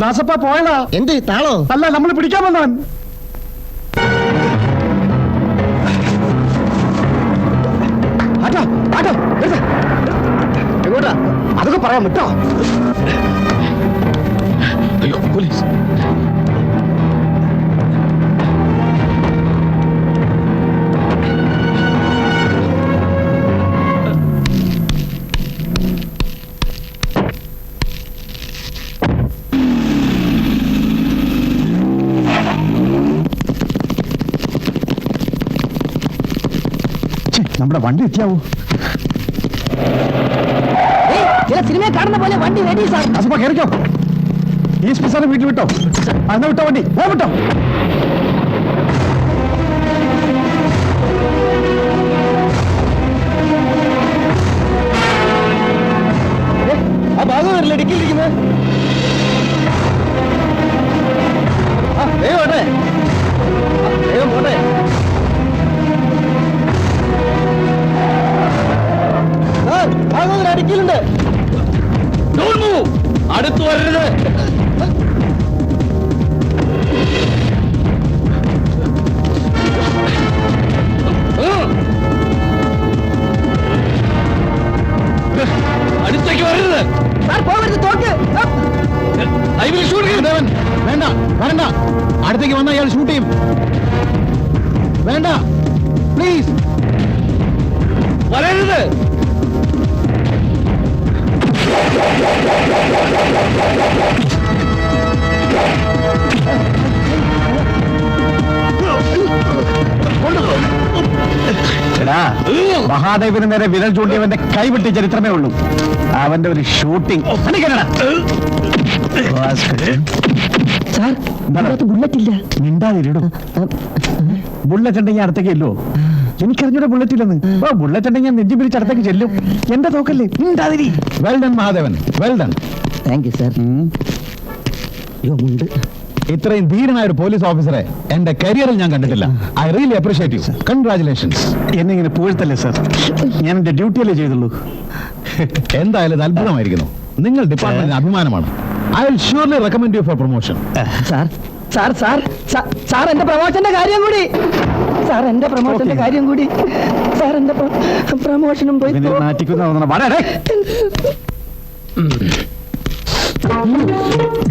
ദാസപ്പ പോയടാ. എന്ത് താളോ? അല്ല നമ്മൾ പിടിക്കാൻ വന്നവൻ. അതൊക്കെ പറയാം വിട്ടോ? നമ്മുടെ വണ്ടി എത്തിയാവൂ? ചില സിനിമയെ കാണുന്ന പോലെ വണ്ടി റെഡി സാർ. അസപ്പ കയറിക്കോ ഈ സ്പീസറെ വീട്ടിൽ വിട്ടോ? അന്ന് വിട്ടോ വണ്ടി? പോ വിട്ടോ? ആ ഭാഗം വരില്ല ഡിക്കിലിരിക്കുന്നത് വേഗം വരരുത് അടുത്തേക്ക് വരരുത്. സാർ പോകരുത് തോക്ക്. I will shoot him. വേണ്ട വരണ്ട. അടുത്തേക്ക് വന്നാൽ അയാൾ ഷൂട്ട് ചെയ്യും. വേണ്ട പ്ലീസ്. വരരുത്. എടാ മഹാദേവന് നേരെ വിരൽ ചൂണ്ടിയവന്റെ കൈവിട്ട് ചരിത്രമേ ഉള്ളൂ. അവന്റെ ഒരു ഷൂട്ടിംഗ് ബുള്ളറ്റ് ഉണ്ടെങ്കിൽ അടുത്തേക്ക് ഇല്ലോ എനിക്കറിഞ്ഞൂടെ ബുള്ളറ്റ് ഇല്ലെന്ന് ഓ ബുള്ളറ്റ് ഉണ്ടെങ്കിൽ ഞാൻ നെഞ്ചി പിരിച്ച് അടുത്തേക്ക് ചെല്ലും. എന്റെ തോക്കല്ലേ? Well done Mahadevan. Well done thank you sir ഉണ്ട്. ഇത്രയും ധീരനായ ഒരു പോലീസ് ഓഫീസറെ എന്റെ കരിയറിൽ ഞാൻ കണ്ടിട്ടില്ല. I really appreciate you congratulations എന്നെ ഇങ്ങനെ സാർ സർ ഞാൻ എന്റെ ഡ്യൂട്ടിയല്ലേ ചെയ്തുള്ളൂ? എന്തായാലും ഇത് അത്ഭുതമായിരിക്കുന്നു. നിങ്ങൾ ഡിപ്പാർട്ട്മെന്റിന് അഭിമാനമാണ്. I will surely recommend you for promotion sir sir sir sir എന്റെ പ്രമോഷന്റെ കാര്യം കൂടി. സാർ എന്റെ പ്രമോഷന്റെ കാര്യം കൂടി. സാർ എന്റെ പ്രൊമോഷനും പോയി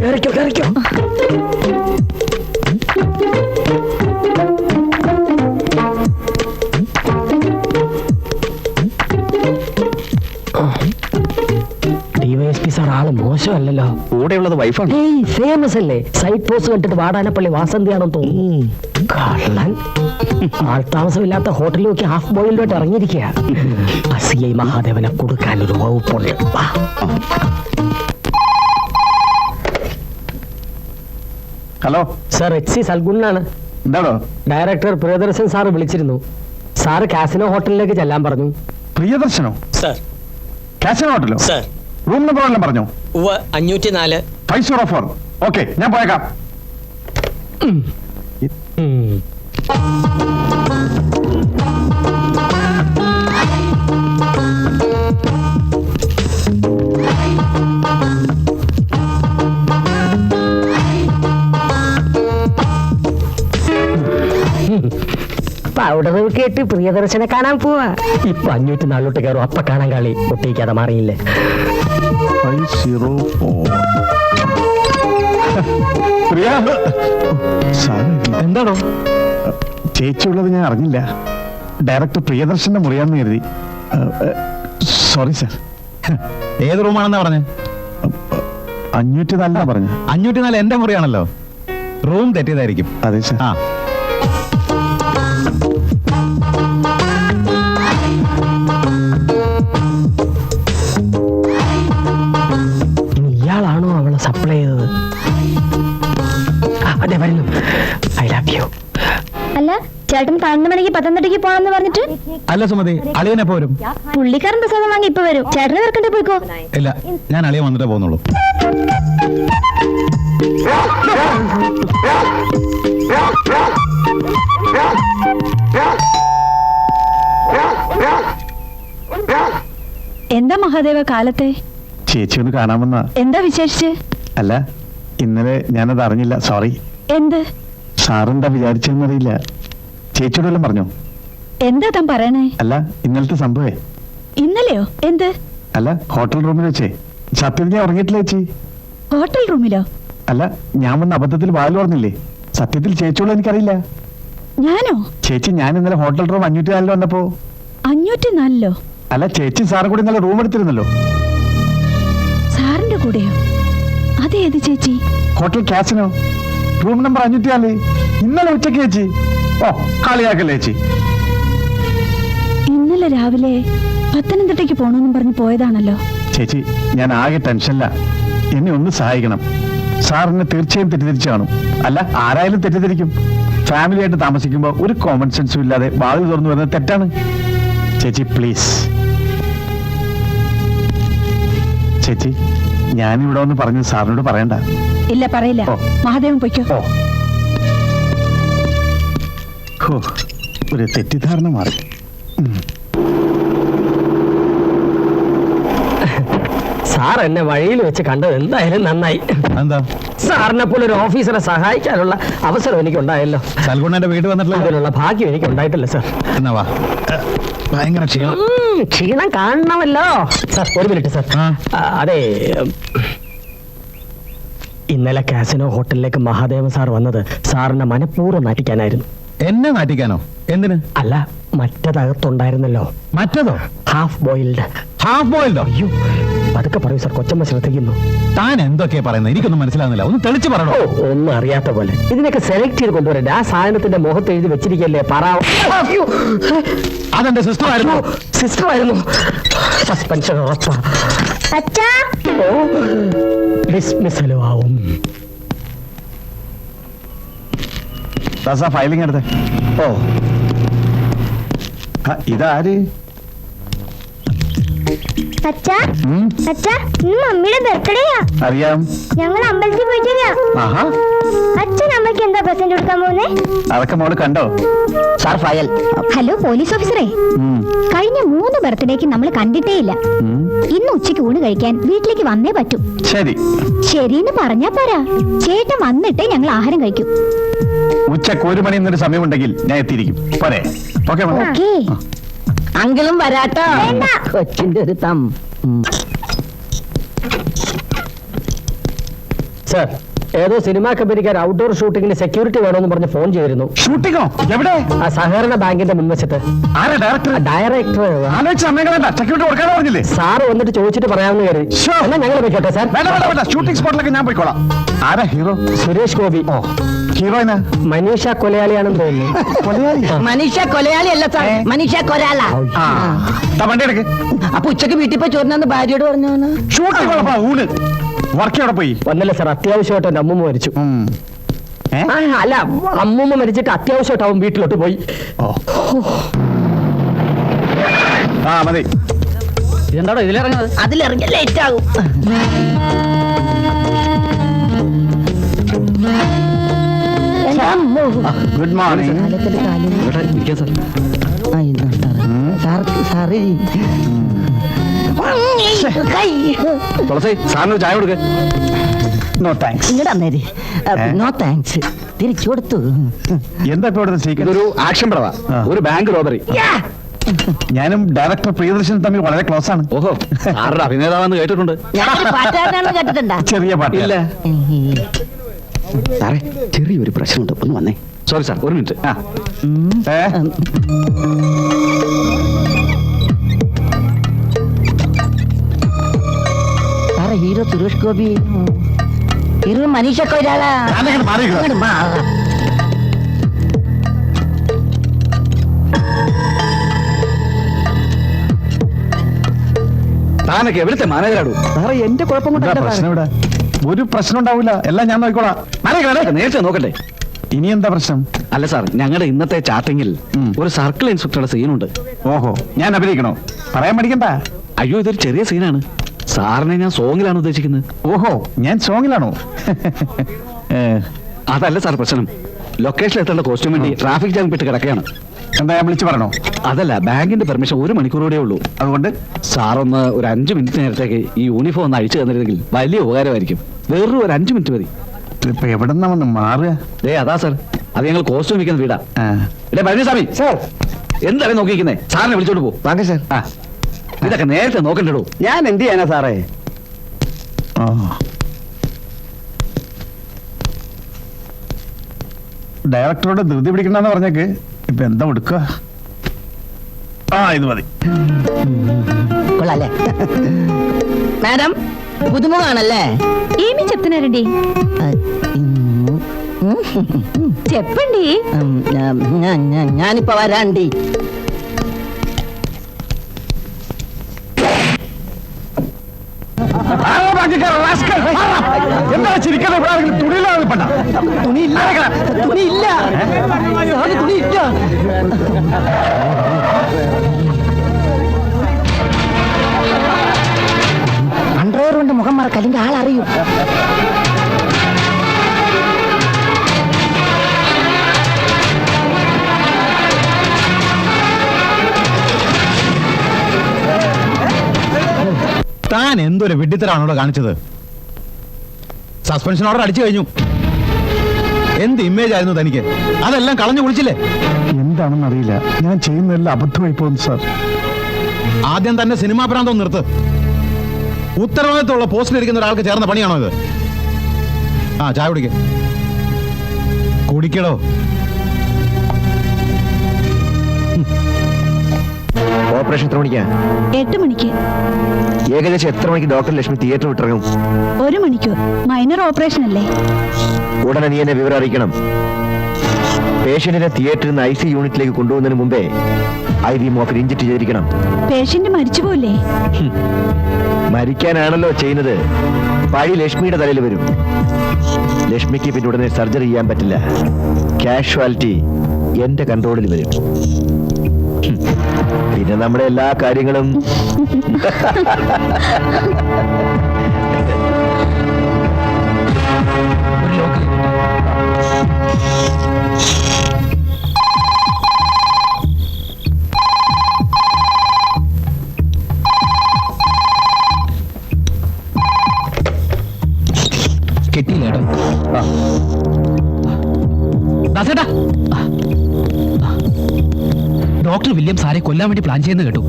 കേറിക്കോ കേറിക്കോ. വൈഫാണ്. ഏയ് ഫേമസ് അല്ലേ? സൈറ്റ് പോസ്റ്റ് കണ്ടിട്ട് വാടാനപ്പള്ളി വാസന്തിയാണെന്ന് തോന്നുന്നു. കള്ളൻ. ആൾ താമസമില്ലാത്ത ഹോട്ടലിൽ നോക്കി ഹാഫ് ബോയിലോട്ട് ഇറങ്ങിയിരിക്കുക സി ഐ മഹാദേവനെ കൊടുക്കാൻ ഒരു വകുപ്പുണ്ട്. വാ. ഹലോ. സർ എച്ച് സി സൽഗുണാണ് എന്താണോ ഡയറക്ടർ പ്രിയദർശൻ സാർ വിളിച്ചിരുന്നു. സാറ് കാസിനോ ഹോട്ടലിലേക്ക് ചെല്ലാൻ പറഞ്ഞു. പ്രിയദർശനോ? സർ. കാസിനോ ഹോട്ടലോ? സർ. റൂം നമ്പർ പറഞ്ഞോ? അഞ്ഞൂറ്റി നാല് ഫൈവ് സീറോ ഫോർ ഓക്കെ ഞാൻ പോയേക്കാം. പൗഡർ കേട്ട് പ്രിയദർശനെ കാണാൻ പോവാ. ഇപ്പൊ അഞ്ഞൂറ്റി നാലോട്ട് കയറും അപ്പ കാണാൻ കളി. ഒട്ടിക്കാതെ മാറിയില്ലേ? ഫൈവ് സീറോ ഫോർ എന്താണോ ചേച്ചിയുള്ളത് ഞാൻ അറിഞ്ഞില്ല. ഡയറക്ടർ പ്രിയദർശന്റെ മുറിയാന്ന് കരുതി. Sorry sir. ഏത് റൂമാണെന്നാ പറഞ്ഞ? അഞ്ഞൂറ്റി നാലിനാ പറഞ്ഞു. അഞ്ഞൂറ്റി നാല് എന്റെ മുറിയാണല്ലോ. റൂം തെറ്റിയതായിരിക്കും. അതെ സർ. ആ. ചേട്ടൻ പതിനൊന്ന് മണിക്ക് പത്തനംതിട്ടയ്ക്ക് പോണെന്ന് പറഞ്ഞിട്ട്? അല്ല സുമതി അളിയനെ പോരും പുള്ളിക്കാരൻ പ്രസാദം വാങ്ങി ഇപ്പൊ വരും. ചേട്ടനെ വെറുക്കണ്ടേ പോയിക്കോ? ഇല്ല ഞാൻ അളിയ വന്നിട്ടേ പോകുന്നുള്ളൂ എന്താ മഹാദേവ കാലത്തെ? ചേച്ചി ഒന്ന് കാണാമെന്ന എന്താ വിശേഷിച്ച്? അല്ല ഇന്നലെ ഞാനത് അറിഞ്ഞില്ല സോറി. എന്ത്? സാറെന്താ വിചാരിച്ചെന്നറിയില്ല. ചേച്ചിയോട് വല്ലതും പറഞ്ഞോ? എന്താ താൻ പറയണേ? അല്ല ഇന്നലത്തെ സംഭവേ. ഇന്നലെയോ? എന്ത്? അല്ല ഹോട്ടൽ റൂമിൽ വെച്ചേ. സത്യത്തിൽ ഞാൻ ഉറങ്ങിയിട്ടില്ല ചേച്ചി. ഹോട്ടൽ റൂമിലോ? അല്ല ഞാൻ വന്ന അബദ്ധത്തിൽ വായിൽ പറഞ്ഞില്ലേ സത്യത്തിൽ ചേച്ചിയോട് എനിക്കറിയില്ല. ഞാനോ? ചേച്ചി ഞാൻ ഇന്നലെ ഹോട്ടൽ റൂം അഞ്ഞൂറ്റി നാലിൽ വന്നപ്പോ. അഞ്ഞൂറ്റി നാലിലോ അല്ല ചേച്ചി സാറും കൂടി ഇന്നലെ റൂം എടുത്തിരുന്നല്ലോ. സാറിന്റെ കൂടെയോ? അതേത് ചേച്ചി? Hotel casino? റൂം നമ്പർ അഞ്ഞൂറ്റി നാല് ഇന്നലെ ഉച്ചയ്ക്ക് ചേച്ചി. ഓ കളിയാക്കല്ലേ ചേച്ചി. ഇന്നലെ രാവിലെ പത്തനംതിട്ടയ്ക്ക് പോണെന്നും പറഞ്ഞ് പോയതാണല്ലോ. ചേച്ചി ഞാൻ ആകെ ടെൻഷനില്ല എന്നെ ഒന്ന് സഹായിക്കണം. സാറിനെ തീർച്ചയായും തെറ്റിദ്ധരിച്ചു കാണും. അല്ല ആരായാലും തെറ്റിദ്ധരിക്കും. ഫാമിലി ആയിട്ട് താമസിക്കുമ്പോൾ ഒരു കോമൺ സെൻസും ഇല്ലാതെ വാതിൽ തുറന്നു വരുന്നത് തെറ്റാണ്. ചേച്ചി പ്ലീസ് ചേച്ചി ഞാനിവിടെ ഒന്ന് പറഞ്ഞു സാറിനോട് പറയണ്ട. ഇല്ല പറയില്ല. മഹാദേവൻ പൊയ്ക്കോ. ഹോ, ഒരു തെറ്റിദ്ധാരണ മാറി. സാർ എന്നെ വഴിയിൽ വെച്ച് കണ്ടത് എന്തായാലും നന്നായി. എന്താ സാറിനെ പോലെ ഒരു ഓഫീസറെ സഹായിക്കാനുള്ള അവസരം എനിക്ക് ഉണ്ടായല്ലോ സൽഗുണന്റെ വീട് വന്നിട്ടില്ല അതിനുള്ള ഭാഗ്യം എനിക്ക് ഉണ്ടായിട്ടില്ല സാർ. എന്നാ വാ. ഭയങ്കര ക്ഷീണം. ക്ഷീണം കാണണമല്ലോ. സാർ ഒരു മിനിറ്റ് സാർ. അതെ. ഇന്നലെ കാസിനോ ഹോട്ടലിലേക്ക് മഹാദേവൻ സാർ വന്നത് സാറിനെ മനഃപൂർവം നാട്ടിക്കാനായിരുന്നു എന്നെ നാട്ടിക്കാനോ എന്തിന്? അല്ല മറ്റേതകത്തുണ്ടായിരുന്നല്ലോ. മറ്റേതോ? ഹാഫ് ബോയിൽഡ് ഹാഫ് ബോയിൽഡോ അയ്യോ പതുക്കെ പറയൂ സാർ കൊച്ചമ്മ ശ്രദ്ധിക്കുന്നു. താൻ എന്തൊക്കെയാ പറയുന്നത്? എനിക്കൊന്നും മനസ്സിലാകുന്നില്ല ഒന്ന് തെളിച്ച് പറയണോ? ഒന്നും അറിയാത്ത പോലെ. ഇതിനൊക്കെ സെലക്ട് ചെയ്ത് കൊണ്ടുവരണ്ട ആ സാധനത്തിന്റെ മുഖത്ത് എഴുതി വെച്ചിരിക്കല്ലേ പറ. അതെന്റെ സിസ്റ്റർ ആയിരുന്നു? സിസ്റ്റർ ആയിരുന്നു. സസ്പെൻഷൻ ഉറപ്പാ. ഡിസ്മിസലും ആവും. ഫയലിംഗ് എടുത്തേ. ഓ. ഇതാര്? അച്ഛാ അച്ഛാ ഇന്ന് മമ്മിയുടെ ബർത്ത്ഡേയാ അറിയാം. ഞങ്ങൾ അമ്പലത്തിൽ പോയിട്ടില്ല? അച്ഛൻ അമ്മയ്ക്ക് എന്താ പ്രസന്റ് കൊടുക്കാൻ പോകുന്നേ? അതൊക്കെ മോൾ കണ്ടോ? സാർ ഫയൽ ഹലോ പോലീസ് ഓഫീസറെ കഴിഞ്ഞ മൂന്ന് ബർത്ത്ഡേക്ക് നമ്മൾ കണ്ടിട്ടേ ഇല്ല. ഇന്ന് ഉച്ചയ്ക്ക് ഊണ് കഴിക്കാൻ വീട്ടിലേക്ക് വന്നേ പറ്റൂ. ശരി. ശരിന്ന് പറഞ്ഞാ പോരാ. ചേട്ടൻ വന്നിട്ടേ ഞങ്ങൾ ആഹാരം കഴിക്കും. ഉച്ചയ്ക്ക് ഒരു മണി എന്നൊരു സമയമുണ്ടെങ്കിൽ ഞാൻ എത്തിയിരിക്കും. പോരെ. Okay okay. അങ്കിളും വരാട്ടോ. വേണ്ട. കൊച്ചിന്റെ ഒരു തം. സാർ ഏതോ സിനിമാ കമ്പനിക്കാർ ഔട്ട്ഡോർ ഷൂട്ടിംഗിന് സെക്യൂരിറ്റി വേണമെന്ന് പറഞ്ഞ് ഫോൺ ചെയ്തിരുന്നു. ഷൂട്ടിംഗോ എവിടെ? ആ സഹകരണ ബാങ്കിന്റെ മുൻവശത്ത്. ആരാ ഡയറക്ടർ ഡയറക്ടർ ആലോചിച്ച് സമയം കളയണ്ട. സെക്യൂരിറ്റി കൊടുക്കാതെ പറഞ്ഞില്ലേ? സാറ് വന്നിട്ട് ചോദിച്ചിട്ട് പറയാമെന്ന് കരുതി. Sure. എന്നാ ഞങ്ങൾ പോയിക്കോട്ടെ സാർ വേണ്ട വേണ്ട വേണ്ട. ഷൂട്ടിംഗ് സ്പോട്ടിലൊക്കെ ഞാൻ പോയിക്കോളാം. ആരാ ഹീറോ സുരേഷ് ഗോപി. ഹീറോയിന് മനീഷ കൊലയാളിയാണെന്ന് തോന്നുന്നു. കൊലയാളി? മനീഷ കൊലയാളി അല്ല സാർ? മനീഷ കൊരാള ആ. വണ്ടി എടുക്ക്. അപ്പൊ ഉച്ചയ്ക്ക് വീട്ടിൽ പോയി ചോറിനാന്ന് ഭാര്യയോട് പറഞ്ഞു ഷൂട്ടിംഗ് ഊണ്. വർക്ക് എവിടെ പോയി? വന്നല്ല സാർ അത്യാവശ്യമായിട്ട് എന്റെ അമ്മൂമ്മ മരിച്ചു? ആ, അല്ല അമ്മൂമ്മ മരിച്ചിട്ട് അത്യാവശ്യമായിട്ട് അവൻ വീട്ടിലോട്ട് പോയി. ആ മതി. ഇതെന്താണോ ഇതിലിറങ്ങുന്നത്? അതിലിറങ്ങി ലേറ്റ് ആകും. ഗുഡ് മോർണിംഗ് തുളസി സാറിന് ചായ കൊടുക്ക്. നോ താങ്ക്സ് ഇങ്ങോട്ട് അന്നേരി നോ താങ്ക്സ് തിരിച്ചു കൊടുത്തു. എന്താ ഇപ്പൊ ഇവിടുത്തെ ഇതൊരു ആക്ഷൻ പടവാ. ഒരു ബാങ്ക് റോബറി. ഞാനും ഡയറക്ടർ പ്രിയദർശൻ തമ്മിൽ വളരെ ക്ലോസ് ആണ്. ഓഹോ സാറുടെ അഭിനേതാവെന്ന് കേട്ടിട്ടുണ്ട്. ഞാനൊരു പാട്ടുകാരനാണെന്ന് കേട്ടിട്ടുണ്ടാ? ചെറിയ പാട്ട്. ഇല്ല. സാറേ ചെറിയൊരു പ്രശ്നമുണ്ട്. ഒന്ന് വന്നേ. സോറി സാർ ഒരു മിനിറ്റ്. ആ. ഏ? ഹീറോ സുരേഷ് ഗോപി. ഹീറോ മനീഷ ഒരാളാ. താനൊക്കെ എവിടുത്തെ മാനേജറാടു? സാറേ എന്റെ കുഴപ്പം ഇവിടെ ഒരു പ്രശ്നം ഉണ്ടാവില്ല. എല്ലാം ഞാൻ നോക്കിക്കോളാം. നേരത്തെ നോക്കട്ടെ. ഇനി എന്താ പ്രശ്നം? അല്ല സാർ ഞങ്ങളുടെ ഇന്നത്തെ ചാറ്റിങ്ങിൽ ഒരു സർക്കിൾ ഇൻസ്പെക്ടറുടെ സീനുണ്ട് ഓഹോ. ഞാൻ അഭിനയിക്കണോ? പറയാൻ പഠിക്കണ്ട അയ്യോ ഇതൊരു ചെറിയ സീനാണ് സാറിനെ ഞാൻ സോങ്ങിലാണ് ഉദ്ദേശിക്കുന്നത്. ഓഹോ ഞാൻ സോങ്ങിലാണോ? അതല്ല സാർ പ്രശ്നം. ലൊക്കേഷനിൽ എത്തേണ്ട കോസ്റ്റ്യൂം വേണ്ടി ട്രാഫിക് ജാം പെട്ട് കിടക്കുകയാണ്. എന്താ ഞാൻ വിളിച്ചു പറഞ്ഞോ? അതല്ല ബാങ്കിന്റെ പെർമിഷൻ ഒരു മണിക്കൂറോടെ ഉള്ളൂ. അതുകൊണ്ട്? സാർ ഒന്ന് ഒരു അഞ്ച് മിനിറ്റ് നേരത്തേക്ക് ഈ യൂണിഫോം ഒന്ന് അഴിച്ചു തന്നിരുന്നെങ്കിൽ വലിയ ഉപകാരമായിരിക്കും. വേറൊരു ഒരു അഞ്ച് മിനിറ്റ് മതി. ഇപ്പൊ എവിടെ നിന്നാ വന്ന് മാറുക? ഏ അതാ സാർ. അത് ഞങ്ങൾ കോസ്റ്റ്യൂം വിൽക്കുന്ന വീടാ. ഇടേ പഴനിസ്വാമി സാർ. എന്താണ് നോക്കിയിരിക്കുന്നേ? സാറിനെ വിളിച്ചോണ്ട് പോകും സാർ. ആ. ഇതൊക്കെ നേരത്തെ നോക്കണ്ടോ ഞാൻ എന്ത് ചെയ്യാനാ സാറേ ആ. ഡയറക്ടറോട് ധൃതി പിടിക്കണ്ടെന്ന് പറഞ്ഞേക്ക് ഇപ്പൊ എന്താ എടുക്കുക ആ ഇത് മതി കൊള്ളാല്ലേ മാഡം പുതുമുഖാണല്ലേ ఏమి చెప్తున్నారండి చెప్పండి ഉം, ഞാൻ- ഞാൻ- ഞാൻ- ഞാനിപ്പോ വരാണ്ടി എന്താ ചിരിക്കുന്നത് ഇവിടെ ആരെങ്കിലും തുണിയില്ലാതെ പെട്ട തുണിയില്ല. തുണിയില്ല തുണിയില്ല. അണ്ടർവെയർ കൊണ്ട് മുഖം മറക്ക അല്ലെങ്കിൽ ആൾ അറിയും. താൻ എന്തൊരു വിഡ്ഢിത്തരാണോ കാണിച്ചത്? സസ്പെൻഷൻ ഓർഡർ അടിച്ചു കഴിഞ്ഞു. എന്ത് ഇമേജ് ആയിരുന്നു തനിക്ക്? അതെല്ലാം കളഞ്ഞു കുളിച്ചില്ലേ? എന്താണെന്ന് അറിയില്ല ഞാൻ ചെയ്യുന്നതെല്ലാം അബദ്ധമായി പോകുന്നു സാർ ആദ്യം തന്നെ സിനിമാ പ്രാന്തം നിർത്ത്. ഉത്തരവാദിത്തമുള്ള പോസ്റ്റിൽ ഇരിക്കുന്ന ഒരാൾക്ക് ചേർന്ന പണിയാണോ ഇത്? ആ ചായ കുടിക്കേ. കുടിക്കടോ. ഓപ്പറേഷൻ എത്ര മണിക്കാ? എട്ട് മണിക്ക്. ഏകദേശം എത്ര മണിക്ക് ഡോക്ടർ ലക്ഷ്മി തിയേറ്റർ വിട്ടിറങ്ങും? ഒരു മണിക്കൂർ മൈനർ ഓപ്പറേഷൻ അല്ലേ? ഉടനെ നീ എന്നെ വിവരം അറിയിക്കണം. പേഷ്യന്റിനെ തിയേറ്ററിൽ നിന്ന് ഐ സി യൂണിറ്റിലേക്ക് കൊണ്ടുപോകുന്നതിന് മുമ്പേ ഐ വി മോഫിൽ ഇഞ്ചക്ട് ചെയ്തിരിക്കണം. പേഷ്യന്റ് മരിച്ചു പോലേ മരിക്കാനാണല്ലോ ചെയ്യുന്നത്. പഴി ലക്ഷ്മിയുടെ തലയിൽ വരും. ലക്ഷ്മിക്ക് പിന്നെ ഉടനെ സർജറി ചെയ്യാൻ പറ്റില്ല. കാഷ്വാലിറ്റി എന്റെ കൺട്രോളിൽ വരും. പിന്നെ നമ്മുടെ എല്ലാ കാര്യങ്ങളും. കിട്ടിയില്ല കേട്ടോ ദാസേട്ടാ ഡോക്ടർ വില്യം സാറെ കൊല്ലാൻ വേണ്ടി പ്ലാൻ ചെയ്യുന്ന കേട്ടു.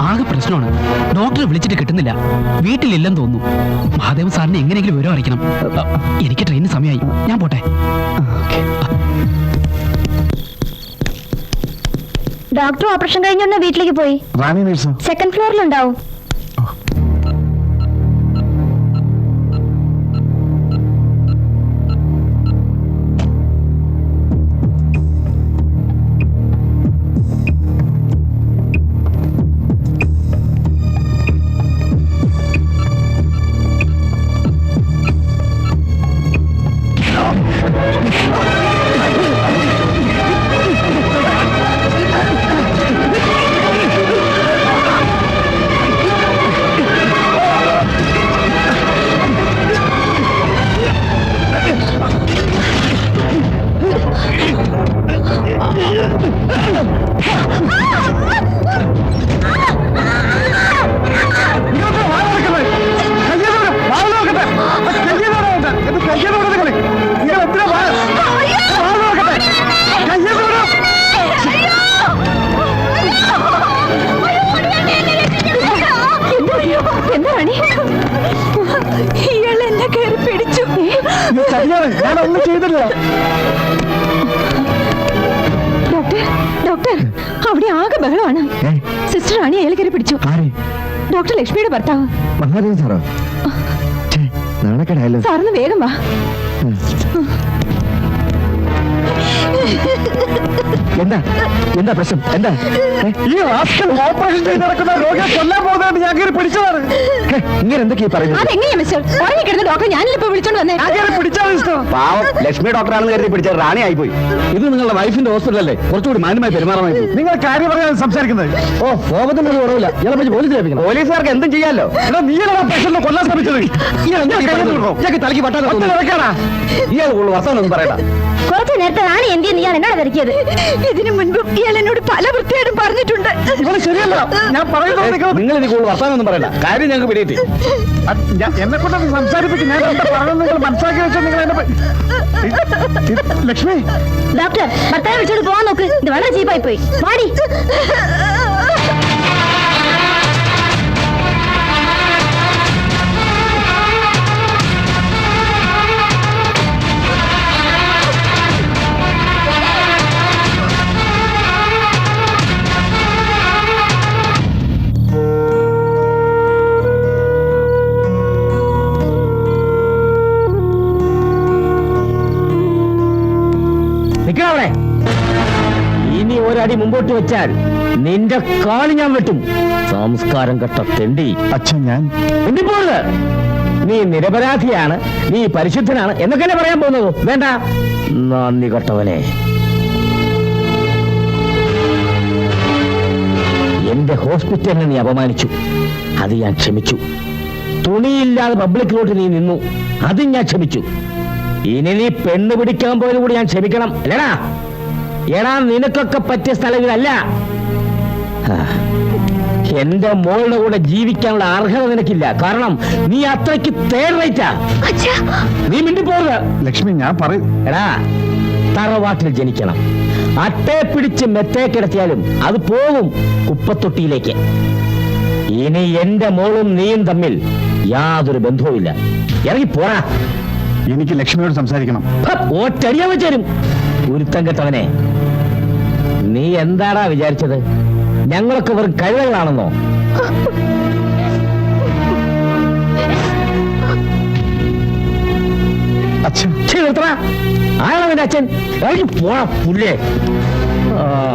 ആകെ പ്രശ്നമാണ്. ഡോക്ടറെ വിളിച്ചിട്ട് കിട്ടുന്നില്ല. വീട്ടിലില്ലെന്ന് തോന്നുന്നു. മഹാദേവൻ സാറിന് എങ്ങനെയെങ്കിലും വിവരം അറിയിക്കണം. എനിക്ക് ട്രെയിനിന് സമയമായി. ഞാൻ പോട്ടെ. ഡോക്ടർ ഓപ്പറേഷൻ കഴിഞ്ഞ വീട്ടിലേക്ക് പോയി. റാണി ഫ്ലോറിൽ സെക്കൻഡ് ഫ്ലോറിലുണ്ടാവും ഞാനൊന്നും ചെയ്തില്ല ഡോക്ടർ ഡോക്ടർ അവിടെ ആകെ ബഹളമാണ്. സിസ്റ്റർ റാണി അയാൾ കയറി പിടിച്ചു. ഡോക്ടർ ലക്ഷ്മിയുടെ ഭർത്താവ്. മഹാദേവൻ സാറോ? നാണക്കേടായല്ലോ. സാറിന് വേഗം വാ. എന്താ? എന്താ പ്രശ്നം? എന്താ? ഈ റാസ്കൽ ഓപ്പറേഷൻ ചെയ്ത് നടക്കുന്ന രോഗിയെ കൊല്ലാൻ പോകുന്നതായിട്ട് ഞാൻ കയറി പിടിച്ചതാണ്. ഇങ്ങനെ എന്തൊക്കെയാ ഈ പറയുന്നത്? അതെങ്ങനെയാ മിസ്റ്റർ? ഉറങ്ങിക്കിടന്ന ഡോക്ടർ ഞാനിപ്പോ വിളിച്ചോണ്ട് വന്നേ? ഞാൻ കയറി പിടിച്ചാൽ ഇഷ്ടം പാവം ലക്ഷ്മി ഡോക്ടറാണെന്ന് കരുതി പിടിച്ച റാണി ആയിപ്പോയി ഇത് നിങ്ങളുടെ വൈഫിന്റെ ഹോസ്പിറ്റൽ അല്ലേ? കുറച്ചുകൂടി മാന്യമായി പെരുമാറാമായി നിങ്ങൾ കാര്യം പറയാൻ സംസാരിക്കുന്നത്. ഓ കോപത്തിന് ഒരു കുറവില്ല. ഇയാളെ പറ്റി പോലീസ് ഏൽപ്പിക്കണം പോലീസുകാർക്ക് എന്തും ചെയ്യാലോ? എടാ നീയാണ് പേഷ്യന്റിനെ കൊല്ലാൻ ശ്രമിച്ചത്. ഇയാൾ തോന്നുന്നു. ഇറക്കാടാ ഇയാൾ ഒന്നും പറയണ്ട. കുറച്ചു നേരത്തെ റാണി എന്നോട് തിരക്കിയത് ഇതിനു മുൻപ് ഇയാൾ എന്നോട് പല വൃത്തിയായിട്ടും പറഞ്ഞിട്ടുണ്ട്. ശരിയല്ല. ഞാൻ പറയുന്നത് നിങ്ങൾ നിങ്ങൾ എനിക്ക് കൂടുതൽ വർത്താനൊന്നും പറയണ്ട. കാര്യം ഞങ്ങൾക്ക് പിടിയിട്ട് എന്നെ കൊണ്ട് സംസാരിപ്പിച്ച് ഞാൻ എന്താ പറയുന്നത് നിങ്ങൾ മനസ്സിലാക്കി വെച്ചാൽ നിങ്ങൾ എന്നെ ലക്ഷ്മി. ഡോക്ടർ ഭർത്താവ് വിളിച്ചോട് പോവാൻ നോക്ക്. ഇത് വളരെ ചീപ്പായി പോയി. പാടി ഒരടി മുമ്പോട്ട് വെച്ചാൽ നിന്റെ കാൽ ഞാൻ വെട്ടും. സംസ്കാരം കെട്ട തെണ്ടി. അച്ഛൻ ഞാൻ. എന്തിപ്പോഴത് നീ നിരപരാധിയാണ് നീ പരിശുദ്ധനാണ് എന്നൊക്കെയല്ലേ പറയാൻ പോകുന്നത്? വേണ്ട. നന്ദി കെട്ടവനെ. എന്റെ ഹോസ്പിറ്റലിനെ നീ അപമാനിച്ചു. അത് ഞാൻ ക്ഷമിച്ചു. തുണിയില്ലാതെ പബ്ലിക്കിലോട്ട് നീ നിന്നു. അത് ഞാൻ ക്ഷമിച്ചു. ഇനി നീ പെണ്ണ് പിടിക്കാൻ പോയത് കൂടി ഞാൻ ക്ഷമിക്കണം. അല്ലേടാ? എടാ നിനക്കൊക്കെ പറ്റിയ സ്ഥലം ഇതല്ല എന്റെ മോളുടെ കൂടെ ജീവിക്കാനുള്ള അർഹത നിനക്കില്ല. കാരണം നീ അത്രയ്ക്ക് നീ മിണ്ടി മിണ്ടിപ്പോരുത് ലക്ഷ്മി ഞാൻ പറയും. എടാ തറവാട്ടിൽ ജനിക്കണം. അട്ടേ പിടിച്ച് മെത്തേ കിടത്തിയാലും അത് പോകും കുപ്പത്തൊട്ടിയിലേക്ക്. ഇനി എന്റെ മോളും നീയും തമ്മിൽ യാതൊരു ബന്ധവുമില്ല. ഇറങ്ങി പോടാ എനിക്ക് ലക്ഷ്മിയോട് സംസാരിക്കണം. ഒറ്റടിയാ വെച്ചേരും. ഉരുത്തം കെട്ടവനെ നീ എന്താടാ വിചാരിച്ചത്? ഞങ്ങളൊക്കെ വെറും കഴിവുകളാണെന്നോ? അച്ഛൻ. ആണോ. ആരാണ് അച്ഛൻ? പോണം പുല്ലേ. ആ.